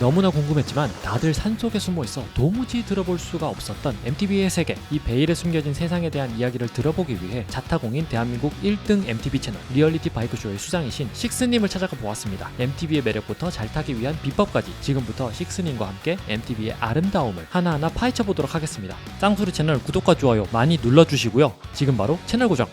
너무나 궁금했지만 다들 산속에 숨어 있어 도무지 들어볼 수가 없었던 MTB의 세계 이 베일에 숨겨진 세상에 대한 이야기를 들어보기 위해 자타공인 대한민국 1등 MTB 채널 리얼리티 바이크쇼의 수장이신 식스님을 찾아가 보았습니다. MTB의 매력부터 잘 타기 위한 비법까지 지금부터 식스님과 함께 MTB의 아름다움을 하나하나 파헤쳐 보도록 하겠습니다. 짱소리 채널 구독과 좋아요 많이 눌러주시고요. 지금 바로 채널 고정.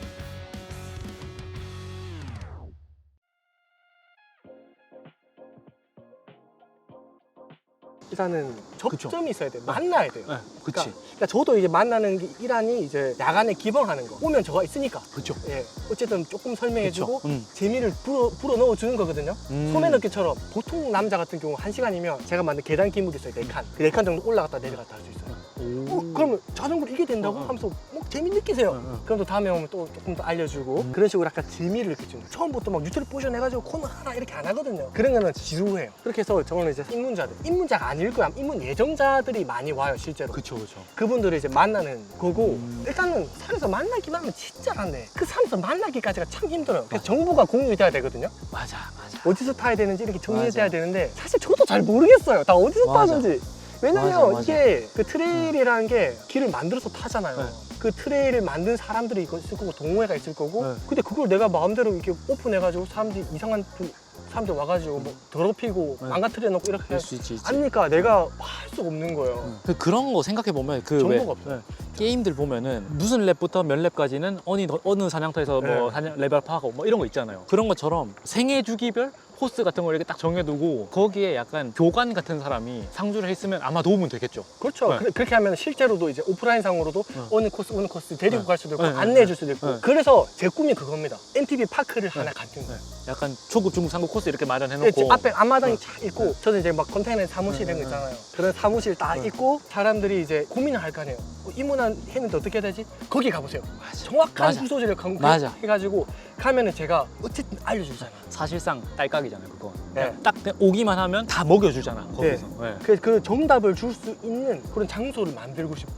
일단은 그쵸. 접점이 있어야 돼요. 만나야 돼요. 네, 그치. 그러니까, 그러니까 저도 이제 만나는 게 일환이 이제 야간에 기본하는 거. 오면 저가 있으니까. 그쵸. 예. 어쨌든 조금 설명해주고 그쵸. 음. 재미를 불어, 불어 넣어주는 거거든요. 음. 소매 넣기처럼 보통 남자 같은 경우 한 시간이면 제가 만든 계단 기물이 있어요. 네 칸. 그 네 칸 정도 올라갔다 내려갔다 할 수 있어요. 오. 어, 그러면 자전거를 이게 된다고 어, 어. 하면서 뭐 재미 느끼세요. 그럼 또 다음에 오면 또 조금 더 알려주고 음. 그런 식으로 약간 재미를 거예요. 처음부터 막 유튜브 보셔내가지고 코너 하나 이렇게 안 하거든요. 그런 거는 지루해요. 그렇게 해서 저는 이제 입문자들, 입문자가 아닐 거야. 입문 예정자들이 많이 와요, 실제로. 그쵸, 그쵸. 그분들을 이제 만나는 거고 음. 일단은 산에서 만나기만 하면 진짜 안 돼 그 산에서 만나기까지가 참 힘들어요 그래서 정보가 공유돼야 되거든요 맞아, 맞아. 어디서 타야 되는지 이렇게 정리돼야. 되는데 사실 저도 잘 모르겠어요 다 어디서 맞아. 타는지 왜냐면 맞아, 맞아. 이게 그 트레일이라는 게 길을 만들어서 타잖아요 네. 그 트레일을 만든 사람들이 있을 거고 동호회가 있을 거고 네. 근데 그걸 내가 마음대로 이렇게 오픈해가지고 사람들이 이상한 분- 사람들 와가지고 뭐 더럽히고 네. 망가뜨려 놓고 이렇게 그럴 수 있지, 있지. 하니까 내가 할 수가 없는 거예요 응. 그 그런 거 생각해 보면 그 정보가 왜, 없어요. 게임들 보면은 무슨 랩부터 몇 랩까지는 어느 어느 사냥터에서 뭐 네. 사냥 레벨 파하고 뭐 이런 거 있잖아요. 그런 것처럼 생애 주기별 코스 같은 걸 이렇게 딱 정해두고 거기에 약간 교관 같은 사람이 상주를 했으면 아마 도움은 되겠죠. 그렇죠. 네. 그- 그렇게 하면 실제로도 이제 오프라인 상으로도 네. 어느 코스 어느 코스 데리고 네. 갈 수도 있고 네, 네, 안내해 줄 네. 수도 있고 네. 그래서 제 꿈이 그겁니다. MTB 파크를 하나 갖는 네. 거예요. 약간 초급, 중급, 상급 코스 이렇게 네, 마련해놓고 앞에 앞마당이 네. 쫙 있고 저는 이제 막 컨테이너 사무실 이런 거 네, 있잖아요. 그런 사무실 딱 네. 있고 사람들이 이제 고민을 할 거 아니에요. 어, 입문한 했는데 어떻게 해야 되지? 거기 가보세요. 맞아. 정확한 맞아. 주소지를. 해가지고 가면은 제가 어쨌든 알려주잖아요. 사실상 딸깍이 잖아요, 그거. 네. 딱 오기만 하면 다 먹여주잖아, 거기서. 네. 그래서 그 정답을 줄 수 있는 그런 장소를 만들고 싶어.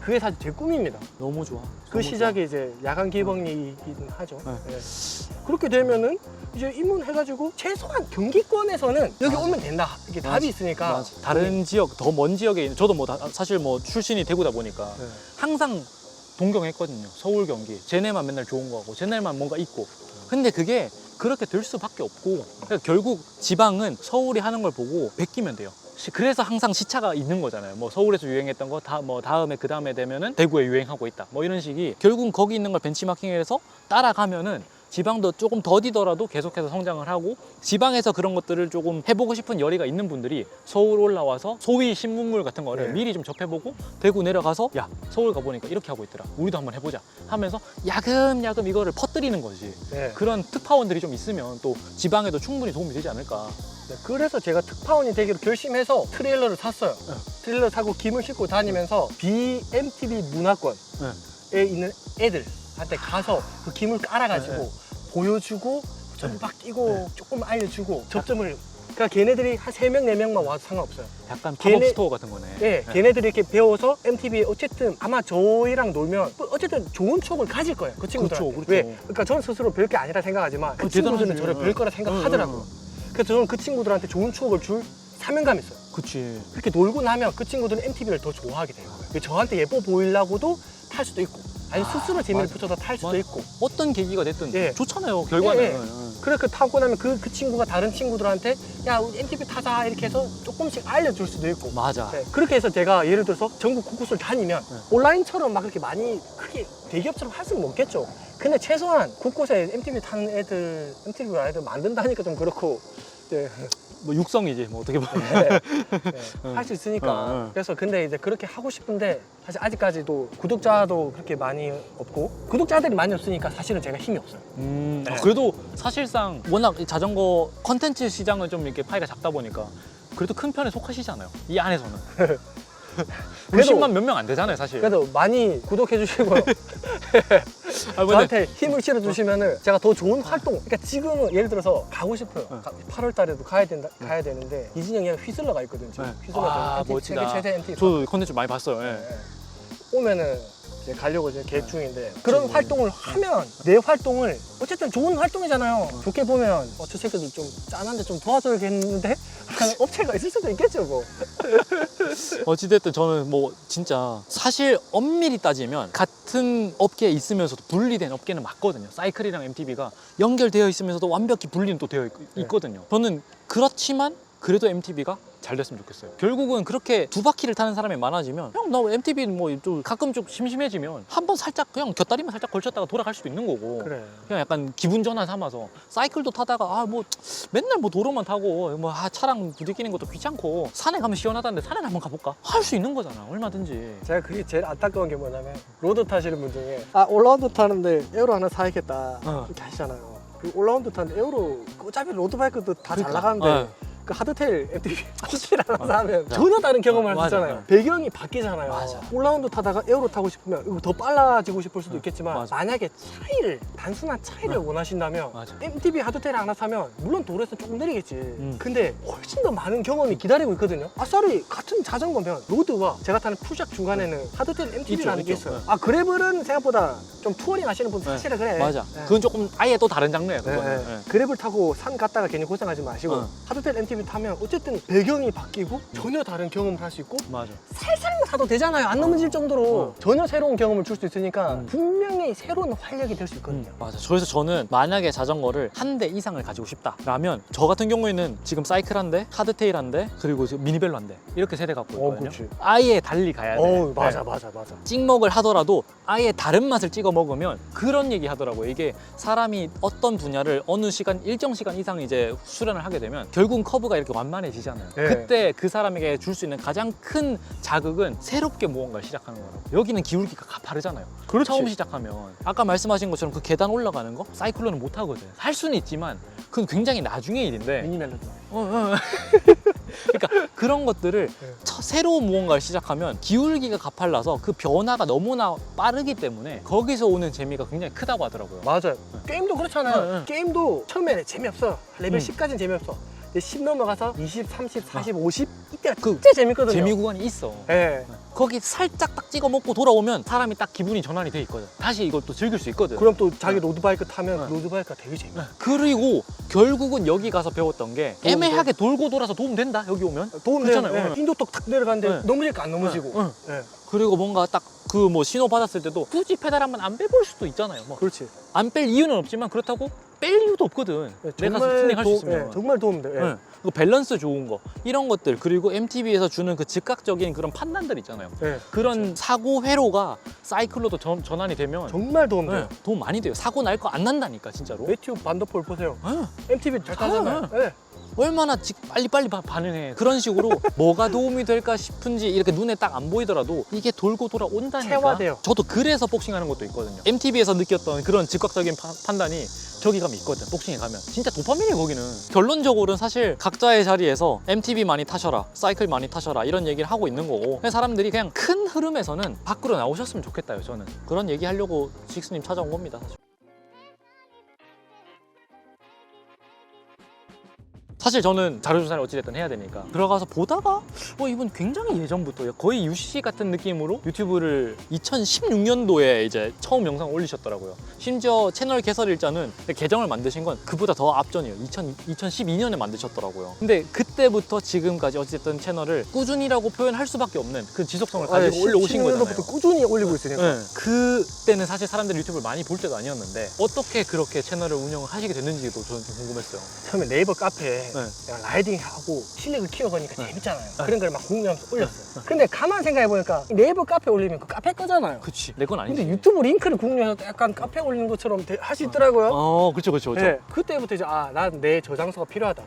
그게 사실 제 꿈입니다. 너무 좋아. 그 너무 시작이 이제 야간 개방이긴 하죠. 네. 네. 그렇게 되면은 이제 입문해가지고 최소한 경기권에서는 여기. 오면 된다. 이게 맞아. 답이 있으니까. 맞아. 다른 지역, 더 먼 지역에 있는, 저도 뭐 다- 사실 뭐 출신이 대구다 보니까 네. 항상 동경했거든요. 서울 경기. 쟤네만 맨날 좋은 거 하고, 쟤네만 뭔가 있고. 근데 그게 그렇게 될 수밖에 없고, 그러니까 결국 지방은 서울이 하는 걸 보고 베끼면 돼요. 시- 그래서 항상 시차가 있는 거잖아요. 뭐 서울에서 유행했던 거 다 뭐 다음에 그 다음에 되면은 대구에 유행하고 있다. 뭐 이런 식이 결국은 거기 있는 걸 벤치마킹해서 따라가면은 지방도 조금 더디더라도 계속해서 성장을 하고 지방에서 그런 것들을 조금 해보고 싶은 열의가 있는 분들이 서울 올라와서 소위 신문물 같은 거를 네. 미리 좀 접해보고 대구 내려가서 야 서울 가보니까 이렇게 하고 있더라 우리도 한번 해보자 하면서 야금야금 이거를 퍼뜨리는 거지 네. 그런 특파원들이 좀 있으면 또 지방에도 충분히 도움이 되지 않을까 네, 그래서 제가 특파원이 되기로 결심해서 트레일러를 샀어요. 네. 트레일러 타고 김을 싣고 다니면서 BMTV 문화권에 네. 있는 애들 한테 가서 그 김을 깔아가지고 네, 보여주고 점박 뛰고 네. 조금 알려주고 접점을 그러니까 걔네들이 한 세 명 네명만 와도 상관없어요. 약간 걔네- 팝업 스토어 같은 거네 예, 걔네들이 이렇게 배워서 MTV에 어쨌든 아마 저희랑 놀면 뭐 어쨌든 좋은 추억을 가질 거예요. 그 친구들한테. 그렇죠, 그렇죠. 왜? 그러니까 저는 스스로 별 게 아니라 생각하지만 그 어, 친구들은 대단하지. 저를 별 거라 생각하더라고요. 그래서 저는 그 친구들한테 좋은 추억을 줄 사명감이 있어요. 그치 그렇게 놀고 나면 그 친구들은 MTV를 더 좋아하게 돼요. 저한테 예뻐 보이려고도 탈 수도 있고, 아니 스스로 재미를 맞아. 붙여서 탈 수도 맞아. 있고. 어떤 계기가 됐든 예. 좋잖아요 결과는 예, 예. 응. 그렇게 타고 나면 그, 그 친구가 다른 친구들한테 야, 우리 MTV 타자 이렇게 해서 조금씩 알려줄 수도 있고. 맞아 네, 그렇게 해서 제가 예를 들어서 전국 곳곳을 다니면 네. 온라인처럼 막 그렇게 많이 크게 대기업처럼 할 수는 없겠죠. 근데 최소한 곳곳에 MTV 타는 애들, MTV 애들 만든다니까 좀 그렇고 네, 뭐 육성이지 뭐 어떻게 보면 응. 할수 있으니까. 어, 어. 그래서 근데 이제 그렇게 하고 싶은데 사실 아직까지도 구독자도 그렇게 많이 없고 구독자들이 많이 없으니까 사실은 제가 힘이 없어요. 음, 네. 아, 그래도 사실상 워낙 이 자전거 컨텐츠 시장은 좀 이렇게 파이가 작다 보니까 그래도 큰 편에 속하시잖아요. 이 안에서는. 그래도- 50만 몇 명 안 되잖아요, 사실. 그래도 많이 구독해 주시고요. 아, 근데 저한테 힘을 실어 주시면은 제가 더 좋은 활동. 그러니까 지금은 예를 들어서 가고 싶어요. 네. 8월 달에도 가야 된다 가야 되는데 이진영이랑 휘슬러가 있거든요. 지금. 네. 휘슬러 아, MT, 멋지다. 최대 MT. 저도 컨텐츠 많이 봤어요. 예. 네. 오면은 이제 가려고 이제 계획 중인데 그런 음. 활동을 하면 내 활동을 어쨌든 좋은 활동이잖아요. 좋게 보면 어, 저 새끼들 좀 짠한데 좀 도와줘야겠는데 하는 업체가 있을 수도 있겠죠, 뭐. 어찌됐든 저는 뭐 진짜 사실 엄밀히 따지면 같은 업계에 있으면서도 분리된 업계는 맞거든요. 사이클이랑 MTB가 연결되어 있으면서도 완벽히 분리는 또 되어 있, 네. 있거든요. 저는 그렇지만 그래도 MTB가 잘 됐으면 좋겠어요. 결국은 그렇게 두 바퀴를 타는 사람이 많아지면 형 나 MTB 뭐좀 가끔 좀 심심해지면 한 번 살짝 그냥 곁다리만 살짝 걸쳤다가 돌아갈 수도 있는 거고 그래. 그냥 약간 기분 전환 삼아서 사이클도 타다가 아 뭐 맨날 뭐 도로만 타고 뭐 아, 차랑 부딪히는 것도 귀찮고 산에 가면 시원하다는데 산에 한번 가볼까 할 수 있는 거잖아 얼마든지 제가 그게 제일 안타까운 게 뭐냐면 로드 타시는 분 중에 아 올라운드 타는데 에어로 하나 사야겠다 어. 이렇게 하시잖아요. 그 올라운드 타는데 에어로 어차피 로드 바이크도 다잘 그러니까. 나가는데 어. 그 MTB 하드테일 하나 사면 맞아. 전혀 다른 경험을 맞아. 하잖아요. 어. 배경이 바뀌잖아요. 맞아. 올라운드 타다가 에어로 타고 싶으면 이거 더 빨라지고 싶을 수도 있겠지만 맞아. 만약에 차이를 단순한 차이를 어. 원하신다면 맞아. MTB 하드테일 하나 사면 물론 도로에서 조금 느리겠지. 음. 근데 훨씬 더 많은 경험이 기다리고 있거든요. 아싸리 같은 자전거면 로드와 제가 타는 풀샷 중간에는 하드테일 MTB라는 게 있죠, 있어요. 있죠. 아 그래블은 생각보다 좀 투어링 하시는 분 네. 사실은 그래. 맞아 네. 그건 조금 아예 또 다른 장르야 네, 그거는 네. 네. 그래블 타고 산 갔다가 괜히 고생하지 마시고 어. 하드텔 MTB 타면 어쨌든 배경이 바뀌고 전혀 다른 경험을 할 수 있고 맞아 살살만 타도 되잖아요 안 넘어질 정도로 어. 전혀 새로운 경험을 줄 수 있으니까 음. 분명히 새로운 활력이 될 수 있거든요 음, 맞아. 그래서 저는 만약에 자전거를 한 대 이상을 가지고 싶다라면 저 같은 경우에는 지금 사이클 한 대, 하드테일 한 대, 그리고 지금 미니벨로 한 대. 이렇게 세대 갖고 어, 있거든요. 그렇지. 아예 달리 가야 돼. 어 맞아 네. 맞아 맞아 찍먹을 하더라도 아예 다른 맛을 찍어 먹으면 그런 얘기 하더라고요. 이게 사람이 어떤 분야를 어느 시간 일정 시간 이상 이제 수련을 하게 되면 결국은 커브 가 이렇게 완만해지잖아요. 네. 그때 그 사람에게 줄 수 있는 가장 큰 자극은 새롭게 무언가를 시작하는 거라고. 여기는 기울기가 가파르잖아요. 그렇지. 처음 시작하면 아까 말씀하신 것처럼 그 계단 올라가는 거 사이클로는 못 하거든. 할 수는 있지만 그건 굉장히 나중의 일인데. 미니 멜로디 어, 어. 그러니까 그런 것들을 네. 처- 새로운 무언가를 시작하면 기울기가 가팔라서 그 변화가 너무나 빠르기 때문에 거기서 오는 재미가 굉장히 크다고 하더라고요. 맞아요 게임도 그렇잖아요 네, 네. 게임도 처음에는 재미없어 레벨 음. 10까지는 재미없어 근데 10 넘어가서 20, 30, 40, 50 이때가 그 진짜 재밌거든요 재미 구간이 있어. 예. 거기 살짝 딱 찍어 먹고 돌아오면 사람이 딱 기분이 전환이 돼 있거든. 다시 이걸 또 즐길 수 있거든. 그럼 또 자기 로드바이크 타면 네. 로드바이크가 되게 재밌어 네. 그리고 결국은 여기 가서 배웠던 게 애매하게 돌고 돌아서 도움 된다. 여기 오면. 도움. 되잖아요. 어. 인도떡 탁 내려가는데 네. 넘어질까 안 넘어지고. 응. 예. 그리고 뭔가 딱 그 뭐 신호 받았을 때도 굳이 페달 한번 안 빼볼 수도 있잖아요. 뭐 그렇지. 안 뺄 이유는 없지만 그렇다고 뺄 이유도 없거든. 내가 스트링 할수 도- 있으면. 예, 정말 도움돼. 예. 네. 그 밸런스 좋은 거 이런 것들 그리고 MTB에서 주는 그 즉각적인 그런 판단들 있잖아요. 예. 그런 사고 회로가 사이클로도 전, 전환이 되면 정말 도움 돼요. 네, 도움 많이 돼요. 사고 날 거 안 난다니까 진짜로. 매튜 반더폴 보세요. 네. MTV 잘 타잖아요. 예. 얼마나 지- 빨리빨리 바- 반응해. 그런 식으로 뭐가 도움이 될까 싶은지 이렇게 눈에 딱 안 보이더라도 이게 돌고 돌아온다니까. 체화돼요. 저도 그래서 복싱하는 것도 있거든요. MTB에서 느꼈던 그런 즉각적인 파- 판단이 저기 가면 있거든. 복싱에 가면. 진짜 도파민이 거기는. 결론적으로는 사실 각자의 자리에서 MTB 많이 타셔라. 사이클 많이 타셔라. 이런 얘기를 하고 있는 거고. 사람들이 그냥 큰 흐름에서는 밖으로 나오셨으면 좋겠다요, 저는. 그런 얘기 하려고 식스님 찾아온 겁니다, 사실. 사실 저는 자료조사를 어찌됐든 해야 되니까 들어가서 보다가 어 이분 굉장히 예전부터 거의 UC 같은 느낌으로 유튜브를 2016년도에 이제 처음 영상 올리셨더라고요 심지어 채널 개설 일자는 계정을 만드신 건 그보다 더 앞전이에요 2000, 2012년에 만드셨더라고요 근데 그때부터 지금까지 어찌됐든 채널을 꾸준히라고 표현할 수밖에 없는 그 지속성을 가지고 아, 올려오신 거잖아요 부터 꾸준히 올리고 있으니까. 네. 그때는 사실 사람들이 유튜브를 많이 볼 때도 아니었는데 어떻게 그렇게 채널을 운영을 하시게 됐는지도 저는 좀 궁금했어요 처음에 네이버 카페에 네. 내가 라이딩 하고 실력을 키워가니까 네. 재밌잖아요. 네. 그런 걸 막 공유하면서 올렸어요. 근데 가만 생각해보니까 이 네이버 카페 올리면 그 카페 거잖아요. 그치 내 건 아니지 근데 유튜브 링크를 공유해서 약간 카페 올리는 것처럼 할 수 있더라고요. 어, 그렇죠, 그렇죠, 그렇죠. 네, 그때부터 이제 아, 난 내 저장소가 필요하다.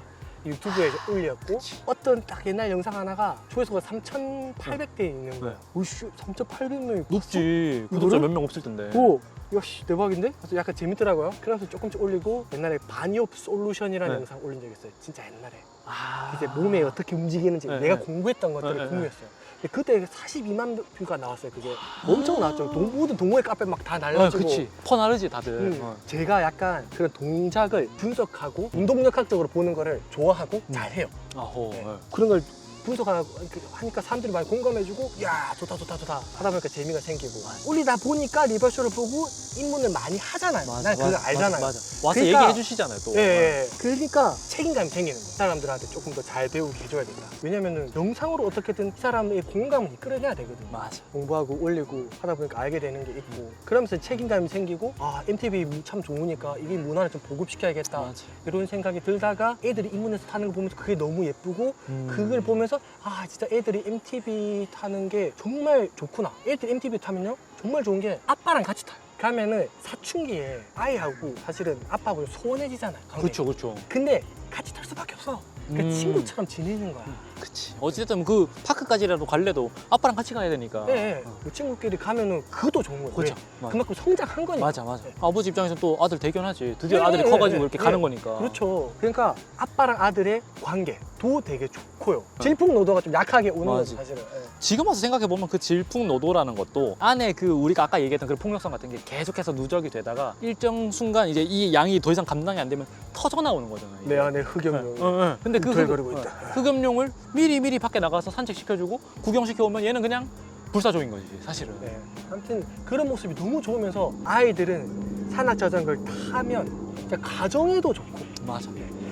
유튜브에 올렸고 어떤 딱 옛날 영상 하나가 조회수가 3,800대 있는 거야. 오씨, 3,800명이 높지. 구독자 이거를? 몇명 없을 텐데. 오, 야씨 대박인데? 그래서 약간 재밌더라고요. 그래서 조금씩 올리고 옛날에 바니업 솔루션이라는 네. 영상 올린 적 있어요. 진짜 옛날에. 아, 이제 몸에 어떻게 움직이는지 네, 내가 네. 공부했던 것들을 네, 네, 공유했어요. 그때 42만 뷰가 나왔어요. 그게 엄청 나왔죠. 동, 모든 동호회 카페 막다 아, 날라지고. 그치. 퍼나르지 다들. 음, 어. 제가 약간 그런 동작을 분석하고 운동역학적으로 보는 거를 좋아하고 음. 잘해요. 아호. 네. 네. 그런 걸 분석하고 이렇게 하니까 사람들이 많이 공감해주고 야 좋다 좋다 좋다 하다 보니까 재미가 생기고 올리다 보니까 리버쇼를 보고 입문을 많이 하잖아요. 난 그걸 알잖아요. 맞아. 와서 그러니까- 얘기해 주시잖아요 또. 예, 예. 그러니까 책임감이 생기는 거예요. 사람들한테 조금 더 잘 배우게 해줘야 된다. 왜냐면은 영상으로 어떻게든 사람의 공감을 이끌어내야 되거든요. 맞아. 공부하고 올리고 하다 보니까 알게 되는 게 있고 그러면서 책임감이 생기고 아 MTV 참 좋으니까 이게 문화를 좀 보급시켜야겠다 맞아. 이런 생각이 들다가 애들이 입문해서 타는 거 보면서 그게 너무 예쁘고 음. 그걸 보면서 아 진짜 애들이 MTV 타는 게 정말 좋구나 애들이 MTV 타면요 정말 좋은 게 아빠랑 같이 타요 가면은 사춘기에 아이하고 사실은 아빠하고 소원해지잖아요. 그렇죠, 그렇죠. 근데 같이 탈 수밖에 없어 그 음. 친구처럼 지내는 거야 그치. 어쨌든 그 파크까지라도 갈래도 아빠랑 같이 가야 되니까. 예, 예. 어. 그 친구끼리 가면은 그것도 좋은 거예요 그렇죠. 왜? 맞아. 그만큼 성장한 거니까 맞아, 맞아. 네. 아버지 입장에서 또 아들 대견하지. 드디어 네, 아들이 네, 커가지고 네, 이렇게 네. 가는 거니까. 그렇죠. 그러니까 아빠랑 아들의 관계도 되게 좋고요. 질풍노도가 좀 약하게 오는 맞아. 거죠, 사실은. 예. 지금 와서 생각해 보면 그 질풍노도라는 것도 안에 그 우리가 아까 얘기했던 그 폭력성 같은 게 계속해서 누적이 되다가 일정 순간 이제 이 양이 더 이상 감당이 안 되면 터져 나오는 거잖아요. 내 안에 흑염룡. 어, 어. 근데 그 흑- 있다. 어, 흑염룡을 미리 미리 밖에 나가서 산책시켜주고 구경시켜 오면 얘는 그냥 불사조인 거지 사실은. 네. 아무튼 그런 모습이 너무 좋으면서 아이들은 산악 자전거를 타면 가정에도 좋고 맞아.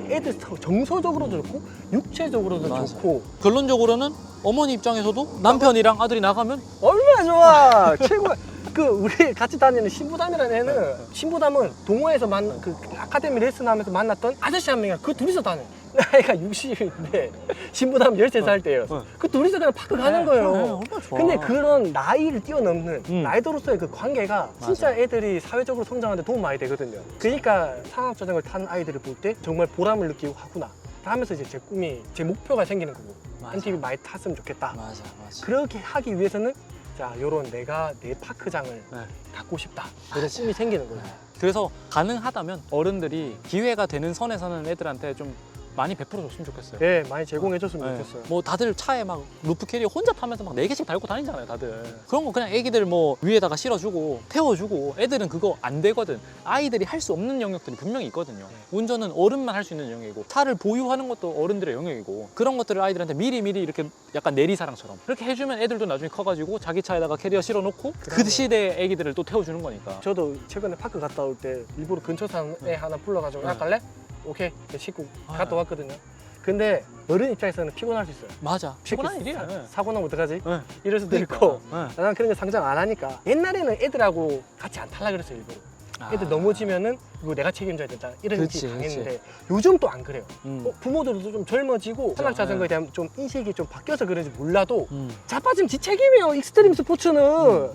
애들 정서적으로도 좋고 육체적으로도 맞아. 좋고 결론적으로는 어머니 입장에서도 남편이랑 아들이 나가면 얼마나 좋아 최고야 그 우리 같이 다니는 신부담이라는 애는 신부담은 동호회에서 만그 아카데미 레슨 하면서 만났던 아저씨 한 명이랑 그 둘이서 다녀 나이가 60인데 신부담 13살 때예요 어. 그 둘이서 그냥 파크 가는 네, 거예요 얼마나 좋아. 근데 그런 나이를 뛰어넘는 음. 라이더로서의 그 관계가 진짜. 애들이 사회적으로 성장하는데 도움 많이 되거든요 그러니까 상업 자전거를 타는 아이들을 볼 때 정말 보람을 느끼고 하구나 하면서 이제 제 꿈이 제 목표가 생기는 거고 맞아. MTV 많이 탔으면 좋겠다 맞아, 맞아. 그렇게 하기 위해서는 자 요런 내가 내 파크장을 네. 갖고 싶다 이런 맞아. 꿈이 생기는 거예요 그래서 가능하다면 어른들이 기회가 되는 선에서는 애들한테 좀 많이 베풀어 줬으면 좋겠어요. 예 많이 제공해줬으면 네. 좋겠어요 뭐 다들 차에 막 루프 캐리어 혼자 타면서 막 네 개씩 달고 다니잖아요, 다들. 그런 거 그냥 애기들 뭐 위에다가 실어주고 태워주고 애들은 그거 안 되거든. 아이들이 할 수 없는 영역들이 분명히 있거든요. 운전은 어른만 할 수 있는 영역이고 차를 보유하는 것도 어른들의 영역이고 그런 것들을 아이들한테 미리 미리 이렇게 약간 내리사랑처럼 그렇게 해주면 애들도 나중에 커가지고 자기 차에다가 캐리어 실어놓고 그. 시대의 애기들을 또 태워주는 거니까. 저도 최근에 파크 갔다 올 때 일부러 근처 애 하나 불러가지고 네. 야 갈래? 오케이 씻고 아, 갔다 왔거든요 근데 어른 입장에서는 피곤할 수 있어요 맞아. 피곤한 일이야. 사, 사고 나면 어떡하지? 네. 이럴 수도 그러니까. 있고 네. 난 그런 거 상장 안 하니까 옛날에는 애들하고 같이 안 탈라 그랬어요 일부러 애들 아. 넘어지면은 이거 내가 책임져야 된다 이런 그치, 느낌이 강했는데 요즘 또 안 그래요 음. 어, 부모들도 좀 젊어지고 산악 자전거에 대한 좀 인식이 좀 바뀌어서 그런지 몰라도 음. 자빠지면 지 책임이에요 익스트림 스포츠는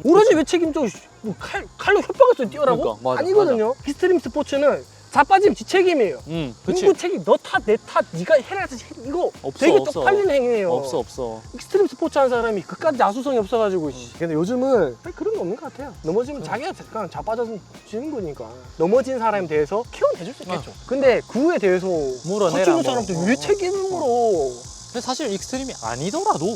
오로지 왜 책임져 뭐 칼, 칼로 협박을 뛰어라고? 그러니까, 맞아, 아니거든요 익스트림 스포츠는 자빠지면 지 책임이에요 음, 그치. 누구 책임 너 탓 내 탓 네가 해라 해서 책임 이거 없어, 되게 없어. 쪽팔리는 행위예요 없어, 없어. 익스트림 스포츠 하는 사람이 그까지 야수성이 없어가지고 씨. 근데 요즘은 그런 거 없는 것 같아요 넘어지면 자기가 그냥 자빠져지는 거니까 넘어진 사람에 대해서 키워내줄 수 있겠죠 근데 그에 대해서 물어내라, 다치는 뭐. 사람들 어, 왜 어. 책임을 물어 근데 사실 익스트림이 아니더라도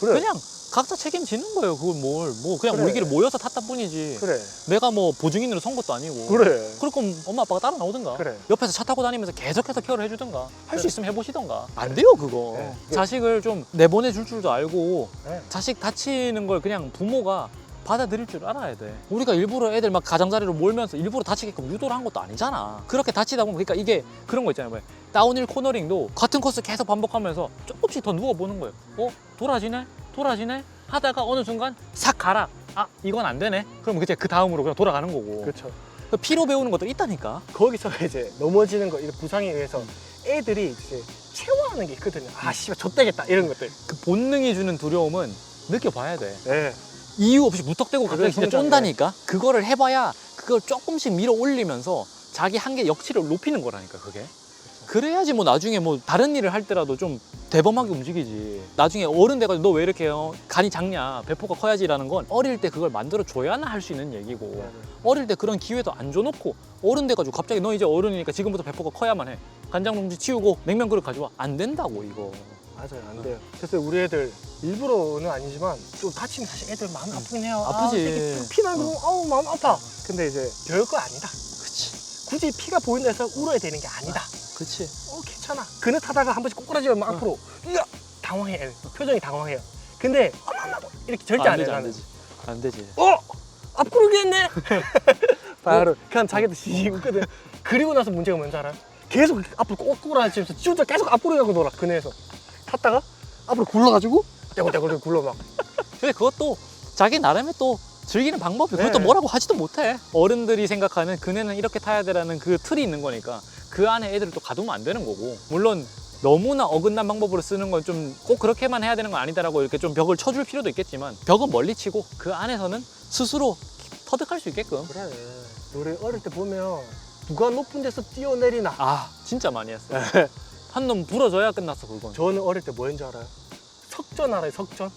그래 그냥 각자 책임지는 거예요. 그걸 뭘, 뭐 그냥 그래. 우리끼리 모여서 탔다 뿐이지. 그래 내가 뭐 보증인으로 선 것도 아니고. 그래 그럴 거면 엄마 아빠가 따라 나오든가. 그래. 옆에서 차 타고 다니면서 계속해서 케어를 해주든가. 할수 그래. 있으면 해보시던가. 안 돼요 그거. 네. 자식을 좀 내보내 줄 줄도 알고 네. 자식 다치는 걸 그냥 부모가 받아들일 줄 알아야 돼. 우리가 일부러 애들 막 가장자리로 몰면서 일부러 다치게끔 유도를 한 것도 아니잖아. 그렇게 다치다 보면 그러니까 이게 그런 거 있잖아요. 뭐 다운힐 코너링도 같은 코스 계속 반복하면서 조금씩 더 누워보는 거예요. 어? 돌아지네? 돌아지네? 하다가 어느 순간 싹 가라. 아 이건 안 되네. 그럼 이제 그 다음으로 그냥 돌아가는 거고. 그렇죠 그 피로 배우는 것도 있다니까. 거기서 이제 넘어지는 거 이런 부상에 의해서 애들이 이제 체화하는 게 있거든요 아 씨발 좆되겠다 이런 것들 그 본능이 주는 두려움은 느껴봐야 돼. 네. 이유 없이 무턱대고 갑자기 그건 진짜 성장이야. 쫀다니까 그거를 해봐야 그걸 조금씩 밀어 올리면서 자기 한계 역치를 높이는 거라니까 그게 그래야지 뭐 나중에 뭐 다른 일을 할 때라도 좀 대범하게 움직이지. 나중에 어른 돼가지고 너 왜 이렇게 어, 간이 작냐? 배포가 커야지라는 건 어릴 때 그걸 만들어 줘야나 할 수 있는 얘기고 어릴 때 그런 기회도 안 줘놓고 어른 돼가지고 갑자기 너 이제 어른이니까 지금부터 배포가 커야만 해. 간장 봉지 치우고 냉면 그릇 가져와. 안 된다고 이거. 맞아요 안 돼요. 그래서 우리 애들 일부러는 아니지만 좀 다치면 사실 애들 마음 아프긴 해요. 아프지. 아, 되게 피나고 아우 마음 아파. 근데 이제 별거 아니다. 그치. 굳이 피가 보인다 해서 울어야 되는 게 아니다 그치 어 괜찮아 그네 타다가 한 번씩 꼬꾸라지면 막 앞으로 이야 당황해. 표정이 당황해요. 근데 어머, 어머, 어머, 이렇게 절대 안, 안 해. 되지 안 나는. 되지 안 되지 어? 앞구르기했네? 바로 그냥 자기도 지지고 웃거든. 그리고 나서 문제가 뭔지 알아? 계속 앞으로 꼬꾸라지면서 지 혼자 계속 앞구르기 하고 놀아 그네에서 탔다가 앞으로 굴러가지고 떼굴떼굴 굴러 막 근데 그것도 자기 나름의 또 즐기는 방법이 그것도 네. 뭐라고 하지도 못해 어른들이 생각하는 그네는 이렇게 타야 되라는 그 틀이 있는 거니까 그 안에 애들을 또 가두면 안 되는 거고. 물론 너무나 어긋난 방법으로 쓰는 건 좀 꼭 그렇게만 해야 되는 건 아니다라고 이렇게 좀 벽을 쳐줄 필요도 있겠지만 벽은 멀리 치고 그 안에서는 스스로 터득할 수 있게끔. 그래. 우리 어릴 때 보면 누가 높은 데서 뛰어내리나. 아 진짜 많이 했어. 한 놈 부러져야 끝났어 그건. 저는 어릴 때 뭐였는지 알아요? 석전 알아요 석전?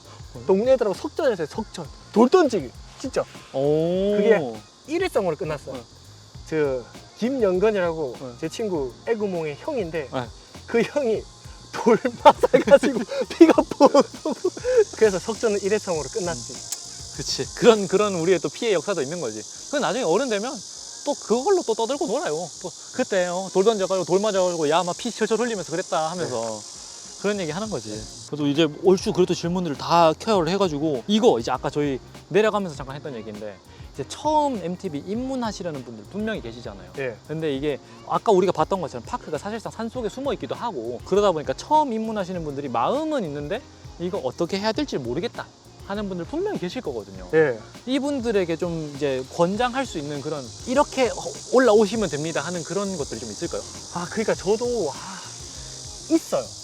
동네 애들하고 석전에서 석전. 돌 던지기. 진짜. 오. 그게 일회성으로 끝났어. 네. 저 김영건이라고 네. 제 친구 애구몽의 형인데 네. 그 형이 돌 맞아가지고 피가 뻥 그래서 석전은 일회성으로 끝났지. 그치. 그런 그런 우리의 또 피해 역사도 있는 거지. 그 나중에 어른 되면 또 그걸로 또 떠들고 놀아요. 또 그때 어, 돌 던져가지고 돌 맞아가지고 야 막 피 철철 흘리면서 그랬다 하면서 그런 얘기 하는 거지. 그래도 이제 얼추 그래도 질문들을 다 케어를 해가지고 이거 이제 아까 저희 내려가면서 잠깐 했던 얘기인데 이제 처음 MTB 입문하시려는 분들 분명히 계시잖아요 예. 근데 이게 아까 우리가 봤던 것처럼 파크가 사실상 산 속에 숨어 있기도 하고 그러다 보니까 처음 입문하시는 분들이 마음은 있는데 이거 어떻게 해야 될지 모르겠다 하는 분들 분명히 계실 거거든요 예. 이분들에게 좀 이제 권장할 수 있는 그런 이렇게 올라오시면 됩니다 하는 그런 것들이 좀 있을까요? 아 그러니까 저도 아, 있어요.